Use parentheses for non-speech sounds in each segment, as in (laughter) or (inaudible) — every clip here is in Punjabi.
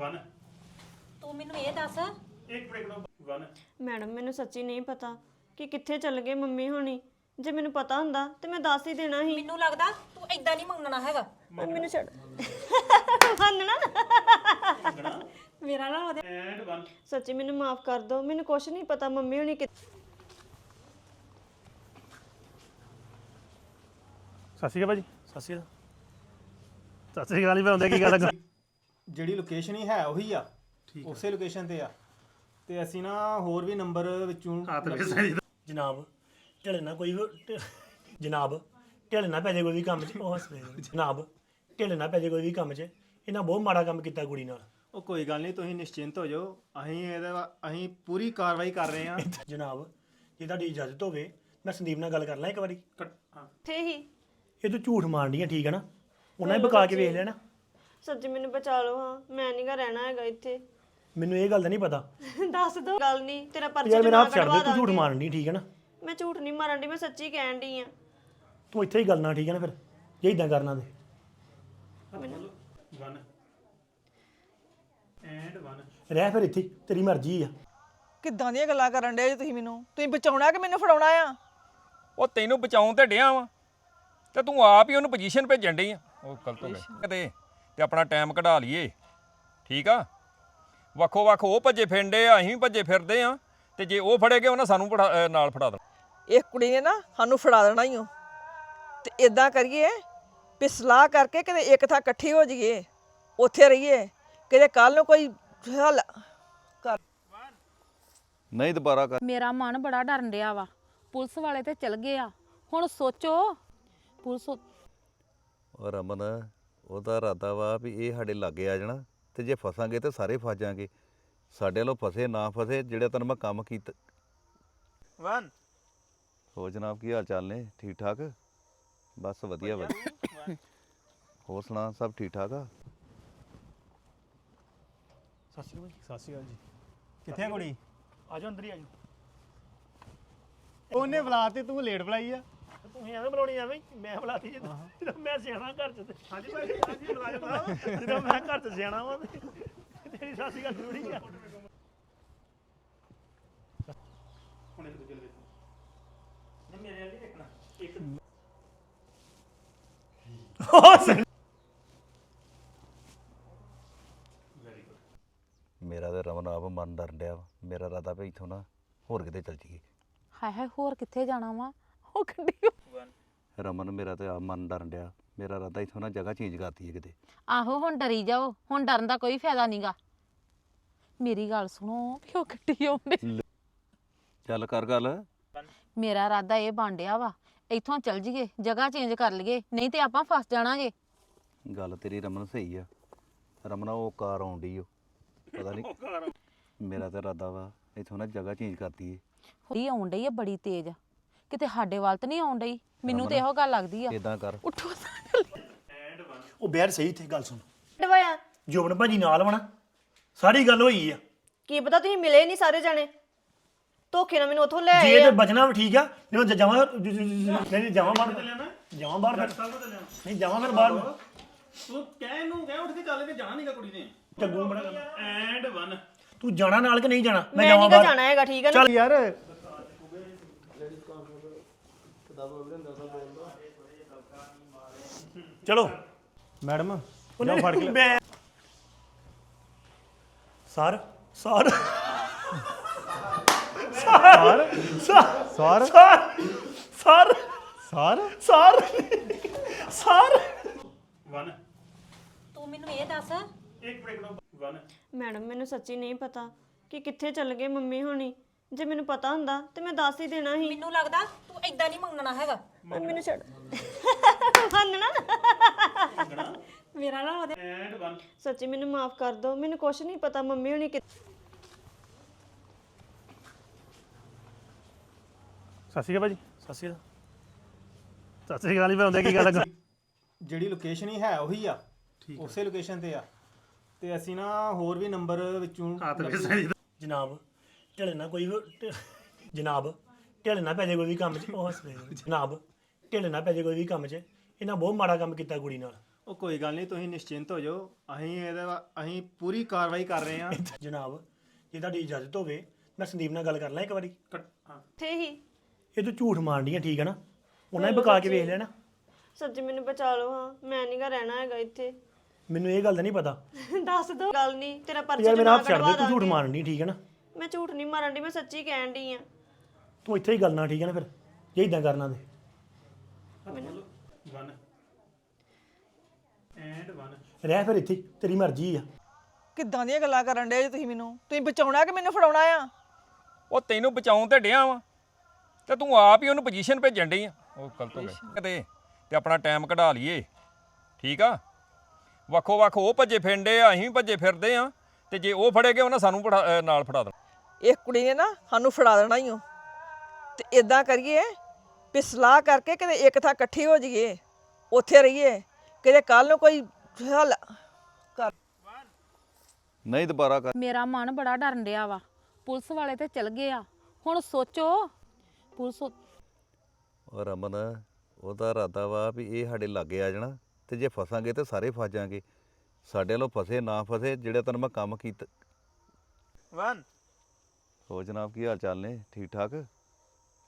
1 ਤੂੰ ਮੈਨੂੰ ਇਹ ਦੱਸ। ਇੱਕ ਬ੍ਰੇਕ ਲਓ 1 ਮੈਡਮ ਮੈਨੂੰ ਸੱਚੀ ਨਹੀਂ ਪਤਾ ਕਿ ਕਿੱਥੇ ਚੱਲ ਗਏ ਮੰਮੀ ਹੋਣੀ। ਜੇ ਮੈਨੂੰ ਪਤਾ ਹੁੰਦਾ ਤੇ ਮੈਂ ਦੱਸ ਹੀ ਦੇਣਾ ਸੀ। ਮੈਨੂੰ ਲੱਗਦਾ ਤੂੰ ਐਦਾਂ ਨਹੀਂ ਮੰਗਣਾ ਹੈਗਾ। ਮੈਨੂੰ ਛੱਡ। ਮੰਨਣਾ। ਮੇਰਾ ਨਾ ਉਹਦੇ ਐਂਡ 1 ਸੱਚੀ ਮੈਨੂੰ ਮਾਫ ਕਰ ਦਿਓ ਮੈਨੂੰ ਕੁਝ ਨਹੀਂ ਪਤਾ ਮੰਮੀ ਹੋਣੀ ਕਿ ਸਤਿ ਸ਼੍ਰੀ ਅਕਾਲ ਭਾਜੀ। ਸਤਿ ਸ਼੍ਰੀ ਅਕਾਲ। ਸਤਿ ਸ਼੍ਰੀ ਅਕਾਲ ਕੀ ਗੱਲ ਜਿਹੜੀ ਲੋਕੇਸ਼ਨ ਹੀ ਹੈ ਉਹੀ ਆ। ਉਸੇ ਲੋਕੇਸ਼ਨ ਤੇ ਆ। ਤੇ ਅਸੀਂ ਨਾ ਹੋਰ ਵੀ ਨੰਬਰ ਵਿੱਚੋਂ ਹੱਥ ਵਿੱਚ ਸਹੀ ਜਨਾਬ ਢਿੱਲੇ ਨਾ ਕੋਈ ਵੀ- ਢਿ- ਜਨਾਬ ਢਿੱਲੇ ਨਾ ਪੈ ਜੇ ਕੋਈ ਵੀ ਕੰਮ 'ਚ। ਉਹ ਹੱਸ ਰਹੇ ਜਨਾਬ ਢਿੱਲੇ ਨਾ ਪੈ ਜੇ ਕੋਈ ਵੀ ਕੰਮ 'ਚ। ਇਹਨਾਂ ਬਹੁਤ ਮਾੜਾ ਕੰਮ ਕੀਤਾ ਕੁੜੀ ਨਾਲ। ਉਹ ਕੋਈ ਗੱਲ ਨਹੀਂ ਤੁਸੀਂ ਨਿਸ਼ਚਿੰਤ ਹੋ ਜਾਓ। ਅਸੀਂ ਇਹਦੇ ਵਾ- ਅਸੀਂ ਪੂਰੀ ਕਾਰਵਾਈ ਕਰ ਰਹੇ ਹਾਂ। ਜਨਾਬ ਜੇ ਤੁਹਾਡੀ ਇਜਾਜ਼ਤ ਹੋਵੇ ਮੈਂ ਸੰਦੀਪ ਨਾਲ ਗੱਲ ਕਰ ਲਾਂ ਇੱਕ ਵਾਰੀ। ਥੇ ਹੀ। ਇਹ ਤੂੰ ਝੂਠ ਮਾਰਨੀ ਹੈ ਠੀਕ ਹੈ ਨਾ? ਉਹਨਾਂ ਹੀ ਬਕਾ ਕੇ ਵੇਖ ਲੈਣਾ। ਸੱਚੀ ਮੈਨੂੰ ਬਚਾ ਲਓ ਹਾਂ। ਮੈਂ ਨਹੀਂ ਗਾ ਰਹਿਣਾ ਹੈਗਾ ਇੱਥੇ। ਮੈਨੂੰ ਇਹ ਗੱਲ ਦਾ ਨਹੀਂ ਪਤਾ। (laughs) ਦੱਸ ਦੋ। ਗੱਲ ਨਹੀਂ ਤੇਰਾ ਪਰਚਾ ਯਾਰ ਮੇਰਾ ਜਮਾ ਹੱਥ ਛੱਡ ਦੇ ਤੂੰ ਝੂਠ। ਮਾਰਨੀ ਠੀਕ ਹੈ ਨਾ? ਮੈਂ ਝੂਠ ਨਹੀਂ ਮਾਰਨ ਦੀ ਮੈਂ ਸੱਚੀ ਕਹਿਣ ਦੀ ਆ। ਤੂੰ ਇੱਥੇ ਹੀ ਗੱਲ ਨਾ ਠੀਕ ਹੈ ਨਾ ਫਿਰ? ਜੇ ਇਦਾਂ ਕਰਨਾ ਤੇ। 1 ਐਂਡ 1 ਰਹਿ ਫਿਰ ਇੱਥੇ ਤੇਰੀ ਮਰਜ਼ੀ ਆ। ਕਿੱਦਾਂ ਦੀਆਂ ਗੱਲਾਂ ਕਰਨ ਡਏ ਜੀ ਤੁਸੀਂ ਮੈਨੂੰ? ਤੁਸੀਂ ਬਚਾਉਣਾ ਕਿ ਮੈਨੂੰ ਫੜਾਉਣਾ ਆ? ਉਹ ਤੈਨੂੰ ਬਚਾਉਣ ਤੇ ਡਿਆ ਵਾ। ਤੇ ਤੂੰ ਆਪ ਹੀ ਉਹਨੂੰ ਪੋਜੀਸ਼ਨ ਭੇਜਣ ਡਈ ਆ। ਉਹ ਗਲਤ ਹੋ ਗਿਆ। ਕਦੇ ਤੇ ਆਪਣਾ ਟਾਈਮ ਕਢਾ ਲਈਏ। ਠੀਕ ਆ? ਵੱਖੋ ਵੱਖ ਉਹ ਭੱਜੇ ਫਿਰਦੇ ਆ ਅਸੀਂ ਵੀ ਭੱਜੇ ਫਿਰਦੇ ਆ ਤੇ ਜੇ ਉਹ ਫੜੇ ਗਏ ਉਹਨਾਂ ਸਾਨੂੰ ਫੜਾ- ਅਹ ਨਾਲ ਫੜਾ ਦੇਣਾ। ਇਹ ਕੁੜੀ ਨੇ ਨਾ ਸਾਨੂੰ ਫੜਾ ਦੇਣਾ ਹੀ ਓ। ਤੇ ਇਦਾਂ ਕਰੀਏ ਵੀ ਸਲਾਹ ਕਰਕੇ ਕਿਤੇ ਇੱਕ ਥਾਂ ਇਕੱਠੀ ਹੋ ਜਾਈਏ ਉੱਥੇ ਰਹੀਏ ਕਿਤੇ ਕੱਲ ਨੂੰ ਕੋਈ ਹੱਲ ਕਰ। ਨਹੀਂ ਦੁਬਾਰਾ ਕਰ। ਮੇਰਾ ਮਨ ਬੜਾ ਡਰਨ ਰਿਹਾ ਵਾ। ਪੁਲਿਸ ਵਾਲੇ ਤੇ ਚਲ ਗਏ ਆ। ਹੁਣ ਸੋਚੋ। ਪੁਲਿਸ ਉਹ ਰਮਨ ਉਹਦਾ ਇਰਾਦਾ ਵਾ ਵੀ ਇਹ ਸਾਡੇ ਲਾਗੇ ਆ ਜਾਣਾ ਤੇ ਜੇ ਫਸਾਂਗੇ ਤੇ ਸਾਰੇ ਫਸ ਜਾਾਂਗੇ। ਸਾਡੇ ਵੱਲੋਂ ਫਸੇ ਨਾ ਫਸੇ ਜਿਹੜੇ ਤੈਨੂੰ ਮੈਂ ਕੰਮ ਕੀਤਾ 1 ਹੋ ਜਨਾਬ ਕੀ ਹਾਲ ਚਾਲ ਨੇ? ਠੀਕ ਠਾਕ? ਬਸ ਵਧੀਆ ਵਧੀਆ ਹੋਰ ਸੁਣਾ ਸਭ ਠੀਕ ਠਾਕ ਆ? ਸਤਿ ਸ਼੍ਰੀ ਅਕਾਲ ਸਤਿ ਸ਼੍ਰੀ ਅਕਾਲ ਜੀ। ਕਿੱਥੇ ਆ ਕੁੜੀ? ਆ ਜਾਓ ਅੰਦਰ ਹੀ ਆ ਉਹਨੇ ਬੁਲਾਤੀ ਤੂੰ ਲੇਟ ਬੁਲਾਈ ਆ। ਤੁਸੀਂ ਐਵੇਂ ਬੁਲਾਉਣੀ ਐਵੇਂ ਹੀ? ਮੈਂ ਬੁਲਾਤੀ ਜਦੋਂ ਜਦੋਂ ਮੈਂ ਸਿਆਣਾ ਘਰ ਚ ਤੇ। ਹਾਂਜੀ ਭਾਈ ਹਾਂਜੀ ਮੁਲਾਜ਼ਮ ਸਾਹਿਬ ਜਦੋਂ ਮੈਂ ਘਰ ਚ ਸਿਆਣਾ ਵਾਂ ਤੇ ਤੇਰੀ ਸਾਸੀ ਗੱਲ ਜ਼ਰੂਰੀ ਆ। ਹੁਣ ਇੱਕ ਦੂਜੇ ਨੂੰ ਦੇਖੋ। ਨਹੀਂ ਮੇਰੇ ਵਾਲੀ ਦੇਖਣਾ। ਇੱਕ ਵੈਰੀ ਗੁੱਡ ਮੇਰਾ ਤੇ ਰਮਨ ਆਪ ਮਨ ਡਰਨ ਡਿਆ ਵਾ। ਮੇਰਾ ਇਰਾਦਾ ਵੀ ਇੱਥੋਂ ਨਾ ਹੋਰ ਕਿਤੇ ਚੱਲ ਜੀਏ ਹਾਏ ਹਾਏ ਹੋਰ ਕਿੱਥੇ ਜਾਣਾ ਵਾ? ਉਹ ਗੱਡੀ ਰਮਨ ਮੇਰਾ ਤੇ ਆਪ ਮਨ ਡਰਨ ਡਿਆ। ਮੇਰਾ ਇਰਾਦਾ ਇੱਥੋਂ ਨਾ ਜਗ੍ਹਾ ਚੇਂਜ ਕਰਤੀ ਹੈ ਕਿਤੇ। ਆਹੋ ਹੁਣ ਡਰੀ ਜਾਓ। ਹੁਣ ਡਰਨ ਦਾ ਕੋਈ ਫਾਇਦਾ ਨਹੀਂਗਾ ਮੇਰੀ ਗੱਲ ਸੁਣੋ ਵੀ ਉਹ ਗੱਡੀ ਆਉਂਦੇ ਚੱਲ ਕਰ ਗੱਲ। ਮੇਰਾ ਇਰਾਦਾ ਇਹ ਬਾਂਡਿਆ ਵਾ ਇੱਥੋਂ ਚੱਲ ਜੀਏ ਜਗ੍ਹਾ ਚੇਂਜ ਕਰ ਲਈਏ ਨਹੀਂ ਤੇ ਆਪਾਂ ਫਸ ਜਾਣਾਗੇ। ਗੱਲ ਤੇਰੀ ਰਮਨ ਸਹੀ ਆ। ਰਮਨਾ ਉਹ ਕਾਰ ਆਉਂਦੀ ਓ। ਪਤਾ ਨਹੀਂ ਮੇਰਾ ਤੇ ਇਰਾਦਾ ਵਾ ਇਥੋਂ ਨਾ ਜਗ੍ਹਾ ਚੇਂਜ ਕਰਤੀ ਏ। ਆਉਣ ਡਈ ਆ ਬੜੀ ਤੇਜ਼। ਕਿਤੇ ਸਾਡੇ ਵੱਲ ਤਾਂ ਨਹੀਂ ਆਉਣ ਡਈ? ਮੈਨੂੰ ਤੇ ਇਹੋ ਗੱਲ ਲੱਗਦੀ ਆ। ਇਦਾਂ ਕਰ। ਉੱਠੋ ਉਹ ਬੈਰ ਸਹੀ ਇੱਥੇ ਗੱਲ ਸੁਣ। ਡਵਾਇਆ ਜੋਬਨ ਭਾਜੀ ਨਾਲ ਵਣਾ ਸਾਰੀ ਗੱਲ ਹੋਈ ਆ। ਕੀ ਪਤਾ ਤੁਸੀਂ ਮਿਲੇ ਨਹੀਂ ਸਾਰੇ ਜਣੇ? ਧੋਖੇ ਨਾਲ ਮੈਨੂੰ ਉੱਥੋਂ ਲੈ ਜੇ ਆਏ ਤੇ ਆ। ਬਚਣਾ ਵੀ ਠੀਕ ਆ ਨਹੀਂ ਤਾਂ ਜਾਵਾਂ ਨਹੀਂ ਨਹੀਂ ਜਾਵਾਂ ਬਾਹਰ। ਜਾਵਾਂ ਬਾਹਰ ਫਿਰ। ਨਹੀਂ ਜਾਵਾਂ ਫਿਰ ਬਾਹਰ। ਤੂੰ ਕਹਿ ਨੂੰ ਕਹਿ ਉੱਠ ਕੇ ਚੱਲ ਕੇ ਜਾਣਾ ਨਹੀਂਗਾ ਕੁੜੀ ਨੇ। ਚੱਗੂ ਬੜਾ ਗੱਲ। ਐਂਡ 1 ਤੂੰ ਜਾਣਾ ਨਾਲ ਕਿ ਨਹੀਂ ਜਾਣਾ? ਮੈਂ ਜਾਵਾਂ ਨਹੀਂ ਗਾ ਬਾਹਰ। ਜਾਣਾ ਹੈਗਾ ਠੀਕ ਹੈ ਨਾ? ਚੱਲ। ਯਾਰ ਚਲੋ। ਮੈਡਮ ਉਹਨੇ ਫੜ ਕੇ ਮੈਂ sir sir. Sir sir? Sir. Sir? Sir. Sir. Sir? 1 ਤੂੰ ਮੈਨੂੰ ਇਹ ਦੱਸ। ਇੱਕ ਬ੍ਰੇਕ ਲਓ 1 ਮੈਡਮ ਮੈਨੂੰ ਸੱਚੀ ਨਹੀਂ ਪਤਾ ਕਿ ਕਿੱਥੇ ਚੱਲ ਗਏ ਮੰਮੀ ਹੋਣੀ। ਜੇ ਮੈਨੂੰ ਪਤਾ ਹੁੰਦਾ ਤੇ ਮੈਂ ਦੱਸ ਹੀ ਦੇਣਾ ਸੀ। ਮੈਨੂੰ ਲੱਗਦਾ ਤੂੰ ਐਦਾਂ ਨਹੀਂ ਮੰਗਣਾ ਹੈਗਾ। ਮੈਨੂੰ ਛੱਡ। ਮੰਨਣਾ? ਮੇਰਾ ਨਾ ਉਹਦੇ ਐਂਡ 1 ਸੱਚੀ ਮੈਨੂੰ ਮਾਫ ਕਰ ਦਿਓ ਮੈਨੂੰ ਕੁਝ ਨਹੀਂ ਪਤਾ ਮੰਮੀ ਹੋਣੀ ਕਿ ਸਤਿ ਸ਼੍ਰੀ ਅਕਾਲ ਭਾਜੀ। ਸਤਿ ਸ਼੍ਰੀ ਅਕਾਲ। ਸਤਿ ਸ਼੍ਰੀ ਅਕਾਲ ਹੀ ਕੀ ਗੱਲ ਜਿਹੜੀ ਲੋਕੇਸ਼ਨ ਹੀ ਹੈ ਉਹੀ ਆ। ਉਸੇ ਲੋਕੇਸ਼ਨ ਤੇ ਆ। ਤੇ ਅਸੀਂ ਨਾ ਹੋਰ ਵੀ ਨੰਬਰ ਵਿੱਚੋਂ ਜਨਾਬ ਢਿੱਲੇ ਨਾ ਕੋਈ ਵੀ- ਜਨਾਬ ਢਿੱਲੇ ਨਾ ਪੈ ਜੇ ਕੋਈ ਵੀ ਕੰਮ 'ਚ ਉਹ ਹੱਸ ਰਹੇ ਜਨਾਬ ਢਿੱਲੇ ਨਾ ਪੈ ਜੇ ਕੋਈ ਵੀ ਕੰਮ 'ਚ ਇਹਨਾਂ ਬਹੁਤ ਮਾੜਾ ਕੰਮ ਕੀਤਾ ਕੁੜੀ ਨਾਲ। ਉਹ ਕੋਈ ਗੱਲ ਨਹੀਂ ਤੁਸੀਂ ਨਿਸ਼ਚਿੰਤ ਹੋ ਜਾਓ। ਅਸੀਂ ਇਹਦੇ ਵਾ- ਅਸੀਂ ਪੂਰੀ ਕਾਰਵਾਈ ਕਰ ਰਹੇ ਹਾਂ। ਜਨਾਬ ਜੇ ਤੁਹਾਡੀ ਇਜਾਜ਼ਤ ਹੋਵੇ ਮੈਂ ਸੰਦੀਪ ਨਾਲ ਗੱਲ ਕਰ ਲਾਂ ਇੱਕ ਵਾਰੀ। ਹਾਂ। ਥੇ ਹੀ। ਇਹ ਤੂੰ ਝੂਠ ਮਾਰਨੀ ਹੈ ਠੀਕ ਹੈ ਨਾ? ਉਹਨਾਂ ਨੇ ਬਕਾ ਕੇ ਵੇਖ ਲੈਣਾ ਸੱਚੀ ਮੈਨੂੰ ਬਚਾ ਲਓ ਹਾਂ। ਮੈਂ ਨਹੀਂ ਗਾ ਰਹਿਣਾ ਹੈਗਾ ਇੱਥੇ। ਮੈਨੂੰ ਇਹ ਗੱਲ ਦਾ ਨਹੀਂ ਪਤਾ। (laughs) ਦੱਸ ਦੋ। ਗੱਲ ਨਹੀਂ ਤੇਰਾ ਪਰਚਾ ਯਾਰ ਮੇਰਾ ਜਮਾ ਛੱਡ ਦੇ ਕਢਵਾ ਤੂੰ ਝੂਠ ਦਾਂਗੇ। ਮਾਰਨੀ ਠੀਕ ਹੈ ਨਾ? ਮੈਂ ਝੂਠ ਨਹੀਂ ਮਾਰਨ ਦੀ ਮੈਂ ਸੱਚੀ ਕਹਿਣ ਦੀ ਆ। ਤੂੰ ਇੱਥੇ ਹੀ ਗੱਲ ਨਾ ਠੀਕ ਹੈ ਨਾ ਫਿਰ ਜੇ ਇਦਾਂ ਕਰਨਾ ਤੇ। 1 ਐਂਡ 1 ਰਹਿ ਫਿਰ ਇੱਥੇ ਹੀ, ਤੇਰੀ ਮਰਜ਼ੀ ਆ। ਕਿੱਦਾਂ ਦੀਆਂ ਗੱਲਾਂ ਕਰਨ ਡੇ ਤੁਸੀਂ ਮੈਨੂੰ? ਤੁਸੀਂ ਬਚਾਉਣਾ ਕਿ ਮੈਨੂੰ ਫੜਾਉਣਾ ਆ? ਉਹ ਤੈਨੂੰ ਬਚਾਉਣ ਤੇ ਡਿਆ ਵਾ। ਤੇ ਤੂੰ ਆਪ ਹੀ ਉਹਨੂੰ ਪੋਜੀਸ਼ਨ ਭੇਜਣ ਡਈ ਆ। ਉਹ ਗਲਤ ਹੋ ਗਿਆ। ਕਿਤੇ ਤੇ ਆਪਣਾ ਟਾਈਮ ਕਢਾ ਲਈਏ। ਠੀਕ ਆ? ਵੱਖੋ ਵੱਖ ਉਹ ਭੱਜੇ ਫਿਰਦੇ ਆ ਅਸੀਂ ਵੀ ਭੱਜੇ ਫਿਰਦੇ ਆ। ਤੇ ਜੇ ਉਹ ਫੜੇ ਗਏ ਉਹਨਾਂ ਸਾਨੂੰ ਫੜਾ- ਅਹ ਨਾਲ ਫੜਾ ਦੇਣਾ ਇਹ ਕੁੜੀ ਨੇ ਨਾ ਸਾਨੂੰ ਫੜਾ ਦੇਣਾ ਹੀ ਓ। ਤੇ ਇਦਾਂ ਕਰੀਏ ਵੀ ਸਲਾਹ ਕਰਕੇ ਕਿਤੇ ਇੱਕ ਥਾਂ ਇਕੱਠੇ ਹੋ ਜਾਈਏ ਉੱਥੇ ਰਹੀਏ ਕਿਤੇ ਕੱਲ ਨੂੰ ਕੋਈ ਹੱਲ ਕਰ ਨਹੀਂ ਦੁਬਾਰਾ ਕਰ ਮੇਰਾ ਮਨ ਬੜਾ ਡਰਨ ਡਿਆ ਵਾ। ਪੁਲਿਸ ਵਾਲੇ ਤੇ ਚਲ ਗਏ ਆ। ਹੁਣ ਸੋਚੋ। ਪੁਲਿਸ ਉਹ ਰਮਨ ਉਹਦਾ ਇਰਾਦਾ ਵਾ ਵੀ ਇਹ ਸਾਡੇ ਲਾਗੇ ਆ ਜਾਣਾ ਤੇ ਜੇ ਫਸਾਂਗੇ ਤੇ ਸਾਰੇ ਫਸ ਜਾਾਂਗੇ। ਸਾਡੇ ਵੱਲੋਂ ਫਸੇ ਨਾ ਫਸੇ ਜਿਹੜੇ ਤੈਨੂੰ ਮੈਂ ਕੰਮ ਕੀਤਾ 1 ਹੋ ਜਨਾਬ ਕੀ ਹਾਲ ਚਾਲ ਨੇ? ਠੀਕ ਠਾਕ?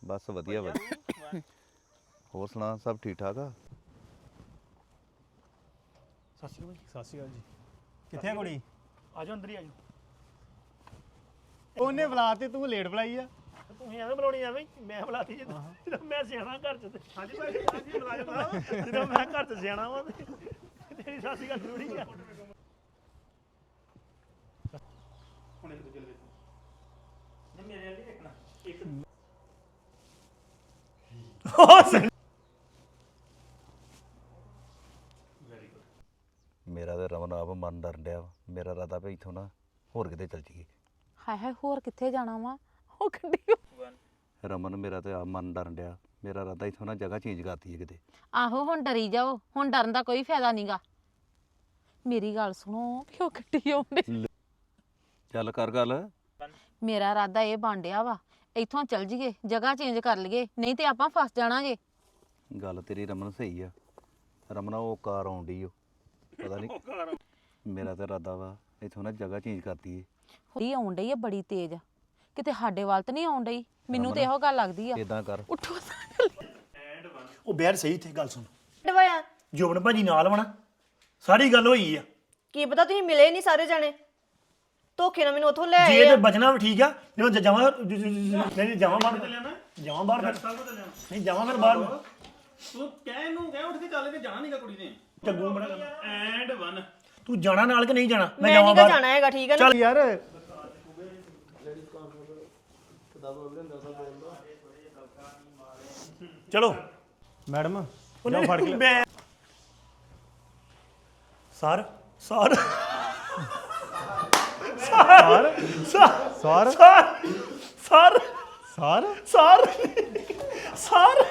ਬਸ ਵਧੀਆ ਵਧੀਆ ਹੋਰ ਸੁਣਾ ਸਭ ਠੀਕ ਠਾਕ ਆ? ਸਤਿ ਸ਼੍ਰੀ ਅਕਾਲ ਜੀ। ਸਤਿ ਸ਼੍ਰੀ ਅਕਾਲ ਜੀ। ਕਿੱਥੇ ਆ ਕੁੜੀ? ਆ ਜਾਓ ਅੰਦਰ ਹੀ ਆ ਜਾਓ। ਉਹਨੇ ਬੁਲਾ ਤੇ ਲੇਟ ਬੁਲਾਈ ਆ? ਤੁਸੀਂ ਐਵੇਂ ਬੁਲਾਉਣੀ ਐਵੇਂ ਮੈਂ ਬੁਲਾਤੀ ਜੇ ਜਦੋਂ ਮੈਂ ਸਿਆਣਾ ਘਰ ਚ ਤੇ ਹਾਂਜੀ ਭਾਈ ਹਾਂਜੀ ਬੁਲਾ ਕੇ ਜਦੋਂ ਮੈਂ ਘਰ ਚ ਸਿਆਣਾ ਵਾਂ ਤੇ ਤੇਰੀ ਸਾਸੀ ਗੱਲ ਜ਼ਰੂਰੀ ਆ। ਮੇਰਾ ਤੇ ਰਮਨ ਆਪ ਮਨ ਡਰਨ ਡਿਆ ਵਾ। ਮੇਰਾ ਇਰਾਦਾ ਵੀ ਇੱਥੋਂ ਨਾ ਹੋਰ ਕਿਤੇ ਚੱਲ ਜਾਈਏ। ਹਾਏ ਹਾਏ ਹੋਰ ਕਿੱਥੇ ਜਾਣਾ ਵਾ? ਉਹ ਗੱਡੀ ਰਮਨ ਮੇਰਾ ਤੇ ਆਪ ਮਨ ਡਰਨ ਡਿਆ। ਮੇਰਾ ਇਰਾਦਾ ਇੱਥੋਂ ਨਾ ਜਗ੍ਹਾ ਚੇਂਜ ਕਰਤੀ ਹੈ ਕਿਤੇ। ਆਹੋ ਹੁਣ ਡਰੀ ਜਾਓ। ਹੁਣ ਡਰਨ ਦਾ ਕੋਈ ਫਾਇਦਾ ਨਹੀਂਗਾ ਮੇਰੀ ਗੱਲ ਸੁਣੋ ਵੀ ਉਹ ਗੱਡੀ ਆਉਂਦੇ। ਚੱਲ ਕਰ ਗੱਲ। ਮੇਰਾ ਇਰਾਦਾ ਇਹ ਬਾਂਡਿਆ ਵਾ ਇੱਥੋਂ ਚੱਲ ਜੀਏ ਜਗ੍ਹਾ ਚੇਂਜ ਕਰ ਲਈਏ ਨਹੀਂ ਤੇ ਆਪਾਂ ਫਸ ਜਾਣਾ ਜੇ ਗੱਲ ਤੇਰੀ ਰਮਨ ਸਹੀ ਆ। ਰਮਨਾ ਉਹ ਕਾਰ ਆਉਂਦੀ ਓ। ਪਤਾ ਨਹੀਂ ਮੇਰਾ ਤੇ ਇਰਾਦਾ ਵਾ ਇੱਥੋਂ ਨਾ ਜਗ੍ਹਾ ਚੇਂਜ ਕਰਤੀ ਏ ਹੋਈ ਆਉਣ ਡਈ ਆ ਬੜੀ ਤੇਜ਼। ਕਿਤੇ ਸਾਡੇ ਵੱਲ ਤਾਂ ਨਹੀਂ ਆਉਣ ਡਈ? ਮੈਨੂੰ ਤੇ ਇਹੋ ਗੱਲ ਲੱਗਦੀ ਆ। ਇਦਾਂ ਕਰ। ਉੱਠੋ ਉਹ ਬੈਠ ਸਹੀ ਇੱਥੇ ਗੱਲ ਸੁਣ। ਡਵਾਇਆ ਜੋਬਨ ਭਾਜੀ ਨਾਲ ਵਣਾ ਸਾਰੀ ਗੱਲ ਹੋਈ ਆ। ਕੀ ਪਤਾ ਤੁਸੀਂ ਮਿਲੇ ਨਹੀਂ ਸਾਰੇ ਜਣੇ? ਧੋਖੇ ਨਾਲ ਮੈਨੂੰ ਉੱਥੋਂ ਲੈ ਜੇ ਆਏ ਤੇ ਆ। ਬਚਣਾ ਵੀ ਠੀਕ ਆ ਨਹੀਂ ਮੈਂ ਜਾਵਾਂ ਨਹੀਂ ਜਾਵਾਂ ਬਾਹਰ। ਜਾਵਾਂ ਬਾਹਰ ਫਿਰ। ਨਹੀਂ ਜਾਵਾਂ ਫਿਰ ਬਾਹਰ। ਤੂੰ ਕਹਿ ਨੂੰ ਕਹਿ ਉੱਠ ਕੇ ਚੱਲ ਕੇ ਜਾਣਾ ਨਹੀਂਗਾ ਕੁੜੀ ਨੇ। ਚੱਗੂ ਬੜਾ ਕਰਨਾ। ਐਂਡ 1 ਤੂੰ ਜਾਣਾ ਨਾਲ ਕਿ ਨਹੀਂ ਜਾਣਾ? ਮੈਂ ਜਾਵਾਂ ਨਹੀਂ ਗਾ ਬਾਹਰ। ਜਾਣਾ ਹੈਗਾ ਠੀਕ ਹੈ ਨਾ? ਚੱਲ। ਯਾਰ। ਚਲੋ। ਮੈਡਮ ਜਾਓ ਫੜ ਕੇ। Sir. Sir. Sir sir sir? Sir sir sir?